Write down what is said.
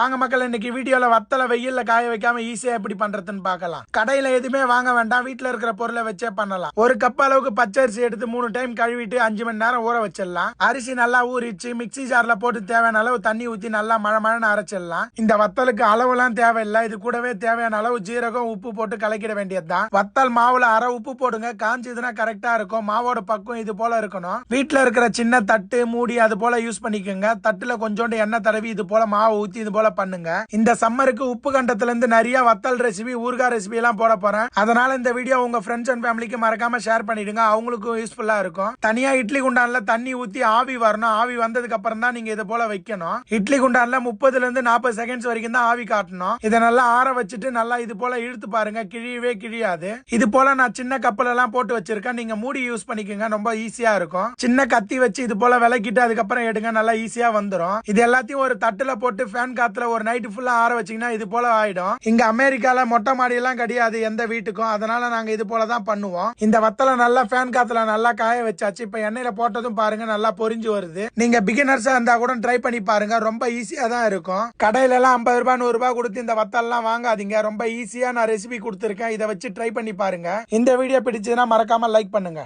வாங்க மக்கள் இன்னைக்கு வீடியோல வத்தல வெயில்ல காய வைக்காம ஈஸியா எப்படி பண்றதுன்னு பார்க்கலாம். கடையில எதுவுமே வாங்க வேண்டாம் வீட்ல இருக்கிற பொருளை வச்சே பண்ணலாம். ஒரு கப் அளவுக்கு பச்சரிசி எடுத்து மூணு டைம் கழுவிட்டு அஞ்சு மணி நேரம் ஊற வச்சிடலாம். அரிசி நல்லா ஊறிச்சு மிக்ஸி ஜார்ல போட்டு தேவையான அளவு தண்ணி ஊத்தி நல்லா மழை மழைன்னு அரைச்சிடலாம். இந்த வத்தலுக்கு அளவுலாம் தேவையில்லை இது கூடவே தேவையான அளவு ஜீரகம் உப்பு போட்டு கலக்கிட வேண்டியதுதான். வத்தல் மாவுல அரை உப்பு போடுங்க காஞ்சதுன்னா கரெக்டா இருக்கும். மாவோட பக்கம் இது போல இருக்கணும். வீட்டுல இருக்கிற சின்ன தட்டு மூடி அது போல யூஸ் பண்ணிக்கோங்க. தட்டுல கொஞ்சோண்டு எண்ணெய் தடவி இது போல மாவு ஊத்தி இது போல பண்ணுங்க. இந்த சம்மருக்கு உப்பு கண்டத்துல இருந்து நிறைய வத்தல் ரெசிபி ஊர்கா ரெசிபி எல்லாம் போட போறேன். அதனால இந்த வீடியோ உங்க ஃப்ரெண்ட்ஸ் அண்ட் ஃபேமிலிக்கு மறக்காம ஷேர் பண்ணிடுங்க. அவங்களுக்கும் யூஸ்ஃபுல்லா இருக்கும். தனியா இட்லி குண்டான்ல தண்ணி ஊத்தி ஆவி வரணும். ஆவி வந்ததுக்கு அப்புறம் தான் நீங்க இது போல வைக்கணும். இட்லி குண்டான்ல முப்பதுல இருந்து நாற்பது செகண்ட்ஸ் வரைக்கும் தான் ஆவி காட்டணும். இதை நல்லா ஆற வச்சுட்டு நல்லா இது போல இழுத்து பாருங்க. கிழியவே கிழியாது. இது போல நான் சின்ன கப்பல் எல்லாம் போட்டு வச்சிருக்கேன். நீங்க மூடி யூஸ் பண்ணிக்கோங்க. ரொம்ப ஈஸியா இருக்கும். சின்ன கத்தி வச்சு இது போல விளக்கிட்டு அதுக்கப்புறம் எடுங்க. நல்லா ஈஸியா வந்துடும் இது எல்லாத்தையும் ஒரு தட்டுல போட்டு ஃபேன் காத்துல ஒரு நைட்டு ஃபுல்லா ஆற வச்சீங்கன்னா இது போல ஆயிடும். இங்க அமெரிக்கால மொட்டை மாடி எல்லாம் கிடையாது எந்த வீட்டுக்கும். அதனால நாங்க இது போல தான் பண்ணுவோம். இந்த வத்தலை நல்லா ஃபேன் காத்துல நல்லா காய வச்சாச்சு. இப்ப எண்ணெயில போட்டதும் பாருங்க நல்லா பொரிஞ்சு வருது. நீங்க பிகினர்ஸா இருந்தா கூட ட்ரை பண்ணி பாருங்க. ரொம்ப ஈஸியா தான் இருக்கும். கடையில எல்லாம் ஐம்பது ரூபாய் நூறு ரூபாய் கொடுத்து இந்த வத்தல்லாம் வாங்காதீங்க. ரொம்ப ஈஸியா நான் ரெசிபி கொடுத்துருக்கேன். இதை வச்சு ட்ரை பண்ணி பாருங்க. இந்த வீடியோ பிடிச்சதுன்னா மறக்காம லைக் பண்ணுங்க.